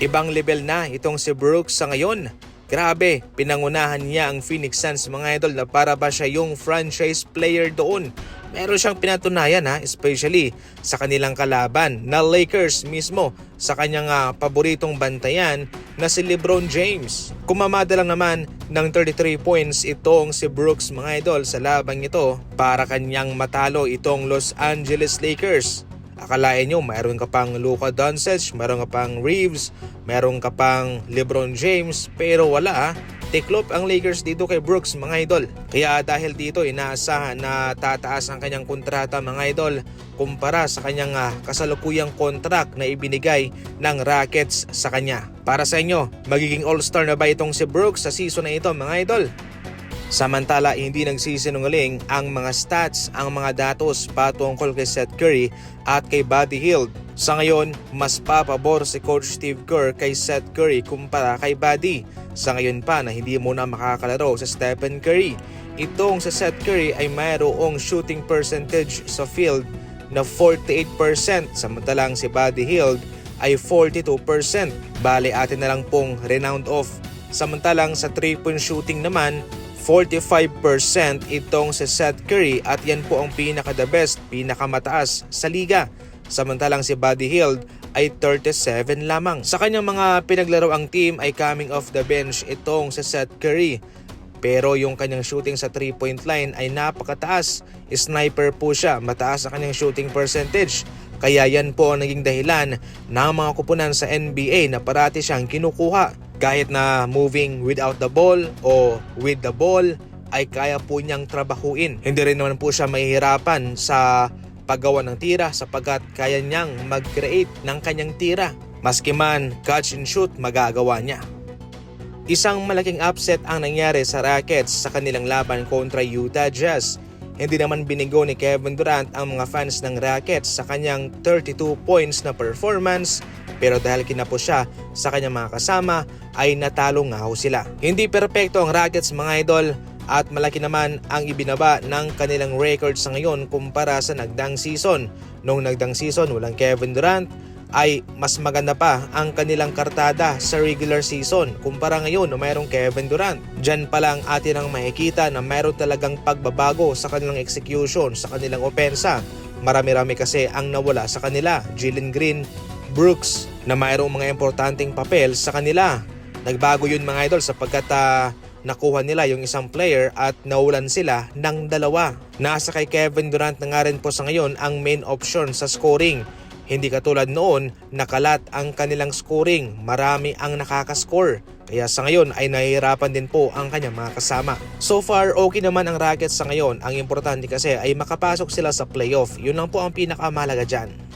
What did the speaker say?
Ibang level na itong si Brooks sa ngayon. Grabe, pinangunahan niya ang Phoenix Suns mga idol na para ba siya yung franchise player doon. Meron siyang pinatunayan ha, especially sa kanilang kalaban na Lakers mismo sa kanyang ah, paboritong bantayan na si LeBron James. Kumamada lang naman ng 33 points itong si Brooks mga idol sa labang ito para kanyang matalo itong Los Angeles Lakers. Akalain nyo, mayroon ka pang Luka Doncic, mayroon ka pang Reeves, mayroon ka pang LeBron James, pero wala ah. Tiklop ang Lakers dito kay Brooks mga idol. Kaya dahil dito inaasahan na tataas ang kanyang kontrata mga idol kumpara sa kanyang ah, kasalukuyang kontrak na ibinigay ng Rockets sa kanya. Para sa inyo, magiging all-star na ba itong si Brooks sa season na ito mga idol? Samantala, hindi nagsisinungaling ang mga stats, ang mga datos patungkol kay Seth Curry at kay Buddy Hield. Sa ngayon, mas papabor si Coach Steve Kerr kay Seth Curry kumpara kay Buddy. Sa ngayon pa na hindi muna makakalaro sa Stephen Curry. Itong sa Seth Curry ay mayroong shooting percentage sa field na 48% samantalang si Buddy Hield ay 42%. Bale atin na lang pong renound off. Samantalang sa 3-point shooting naman 45% itong si Seth Curry at yan po ang pinaka the best, pinakamataas sa liga. Samantalang si Buddy Hield ay 37 lamang. Sa kanyang mga pinaglaro ang team ay coming off the bench itong si Seth Curry. Pero yung kanyang shooting sa 3-point line ay napakataas. Sniper po siya, mataas ang kanyang shooting percentage. Kaya yan po ang naging dahilan ng mga kupunan sa NBA na parati siyang kinukuha kahit na moving without the ball o with the ball ay kaya po niyang trabahuin. Hindi rin naman po siya mahihirapan sa paggawa ng tira sapagkat kaya niyang mag-create ng kanyang tira. Maski man catch and shoot magagawa niya. Isang malaking upset ang nangyari sa Rockets sa kanilang laban kontra Utah Jazz. Hindi naman binigo ni Kevin Durant ang mga fans ng Rockets sa kanyang 32 points na performance pero dahil kinapo siya sa kanyang mga kasama ay natalo nga ho sila. Hindi perpekto ang Rockets mga idol at malaki naman ang ibinaba ng kanilang record sa ngayon kumpara sa nagdang season. Noong nagdang season walang Kevin Durant ay mas maganda pa ang kanilang kartada sa regular season kumpara ngayon na mayroong Kevin Durant. Diyan pa lang atin ang makikita na mayroon talagang pagbabago sa kanilang execution, sa kanilang opensa. Marami-rami kasi ang nawala sa kanila. Jalen Green, Brooks na mayroong mga importanteng papel sa kanila. Nagbago yun mga idol sapagkat ah, nakuha nila yung isang player at naulan sila ng dalawa. Nasa kay Kevin Durant na nga rin po sa ngayon ang main option sa scoring. Hindi katulad noon, nakalat ang kanilang scoring. Marami ang nakakascore. Kaya sa ngayon ay nahihirapan din po ang kanyang mga kasama. So far, okay naman ang Rockets sa ngayon. Ang importante kasi ay makapasok sila sa playoff. Yun lang po ang pinakamahalaga dyan.